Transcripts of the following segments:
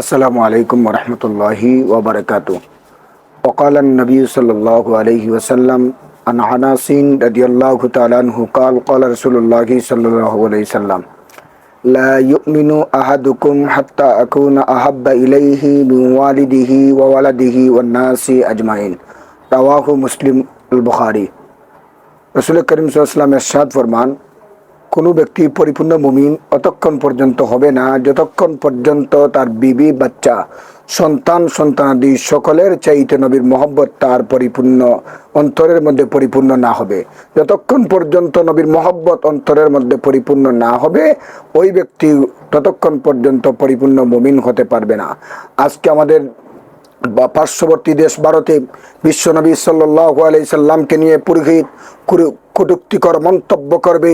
السلام عليكم ورحمة الله وبركاته وقال النبي صلى الله عليه وسلم عن عناس رضي الله تعالى عنه قال قال رسول الله صلى الله عليه وسلم لا يؤمن أحدكم حتى أكون أحب إليه من والده وولده والناس أجمعين رواه مسلم البخاري রসুল করিম সাল্লাম এরশাদ ফরমান কোনো ব্যক্তি পরিপূর্ণ মুমিন অতক্ষণ পর্যন্ত হবে না। যতক্ষণ পর্যন্ত তার বিবি, বাচ্চা, সন্তান, সন্তানাদি সকলের চাইতে নবীর মহব্বত তার পরিপূর্ণ, অন্তরের মধ্যে পরিপূর্ণ না হবে। যতক্ষণ পর্যন্ত নবীর মহব্বত অন্তরের মধ্যে পরিপূর্ণ না হবে, ওই ব্যক্তি ততক্ষণ পর্যন্ত পরিপূর্ণ মুমিন হতে পারবে না। আজকে আমাদের পার্শ্ববর্তী দেশ ভারতে বিশ্বনবী সাল্লাহ আলাই সাল্লামকে নিয়ে পুরোহিত কটুক্তিকর মন্তব্য করবে।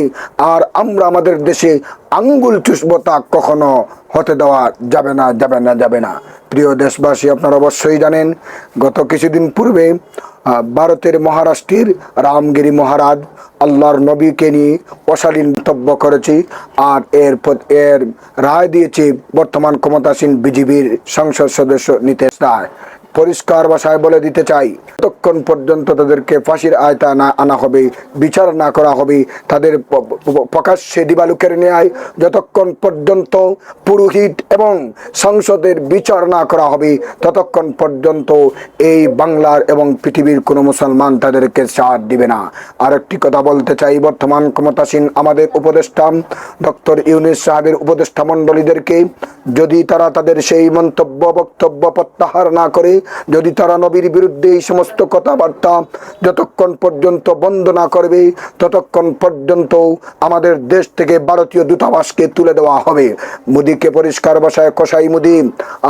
আর আমরা আমাদের দেশে আঙ্গুল চুষব তা কখনো হতে দেওয়া যাবে না যাবে না যাবে না। প্রিয় দেশবাসী, আপনারা অবশ্যই জানেন, গত কিছুদিন পূর্বে ভারতের মহারাষ্ট্রের রামগিরি মহারাজ, আল্লাহর নবীকে নিয়ে অশালীন মন্তব্য করেছে আর এর এর রায় দিয়েছে বর্তমান ক্ষমতাসীন বিজেপির সংসদ সদস্য নিতেশ রায়। পরিষ্কার ভাষায় বলে দিতে চাই। ততক্ষণ পর্যন্ত তাদেরকে ফাঁসির আয়তা না আনা হবে, বিচার না করা হবে। তাদের প্রকাশ্যে দিবালুকের ন্যায় যতক্ষণ পর্যন্ত পুরোহিত এবং সংসদের বিচার না করা হবে, ততক্ষণ পর্যন্ত এই বাংলার এবং পৃথিবীর কোনো মুসলমান তাদেরকে সাথ দিবে না। আরেকটি কথা বলতে চাই, বর্তমান ক্ষমতাসীন আমাদের উপদেষ্টা ডক্টর ইউনিস সাহেবের উপদেষ্টা মণ্ডলীদেরকে, যদি তারা তাদের সেই মন্তব্য, বক্তব্য প্রত্যাহার না করে যদি তারা নবীর বিরুদ্ধে এই সমস্ত কথাবার্তা যতক্ষণ পর্যন্ত বন্ধ না করবে, ততক্ষণ পর্যন্ত আমাদের দেশ থেকে ভারতীয় দূতাবাসকে তুলে দেওয়া হবে। মোদীকে পরিষ্কার ভাষায় কসাই মোদী,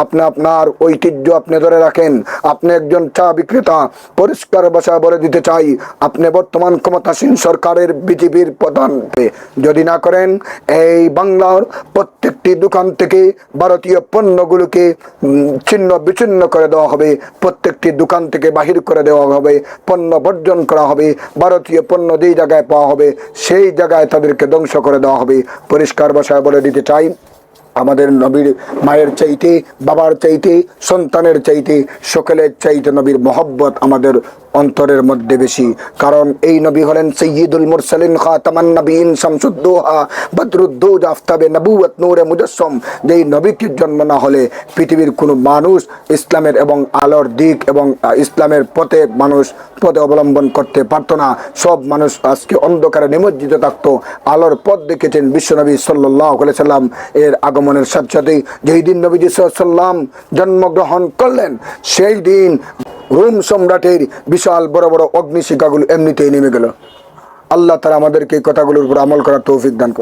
আপনি আপনার ঐতিহ্য আপনি ধরে রাখেন। আপনি একজন চা বিক্রেতা, পরিষ্কার ভাষায় বলে দিতে চাই, আপনি বর্তমান ক্ষমতাসীন সরকারের বিজেপির প্রধান। যদি না করেন, এই বাংলার প্রত্যেকটি দোকান থেকে ভারতীয় পণ্যগুলোকে ছিন্ন বিচ্ছিন্ন করে দেওয়া হবে। প্রত্যেকটি দোকান থেকে বাহির করে দেওয়া হবে, পণ্য বর্জন করা হবে, ভারতীয় পণ্য যেই জায়গায় পাওয়া হবে, সেই জায়গায় তাদেরকে ধ্বংস করে দেওয়া হবে। পরিষ্কার ভাষায় বলে দিতে চাই আমাদের নবীর মায়ের চাইতে, বাবার চাইতে, সন্তানের চাইতে, সকলের চাইতে নবীর মহব্বত আমাদের অন্তরের মধ্যে বেশি। কারণ এই নবী হলেন সৈয়দুল মুরসালিন খাতামান নবীন শামসুদ্দোহা বদরুদ্দৌজ আফতাবে নবুয়ত নূরে মুজস্সম। যেই নবীটির জন্ম না হলে পৃথিবীর কোনো মানুষ ইসলামের এবং আলোর দিক এবং ইসলামের পথে মানুষ পথে অবলম্বন করতে পারতো না। সব মানুষ আজকে অন্ধকারে নিমজ্জিত থাকতো। আলোর পথ দেখেছেন বিশ্বনবী সাল্লাহ সাল্লাম। এর আগমনের সাথে সাথে যেই দিন নবীজি সাল্লাম জন্মগ্রহণ করলেন, সেই দিন রোম সম্রাটের বিশাল বড় বড় অগ্নিশিখাগুলো এমনিতেই নেমে গেল। আল্লাহ তারা আমাদেরকে কথাগুলোর উপর আমল করার তৌফিক দান করে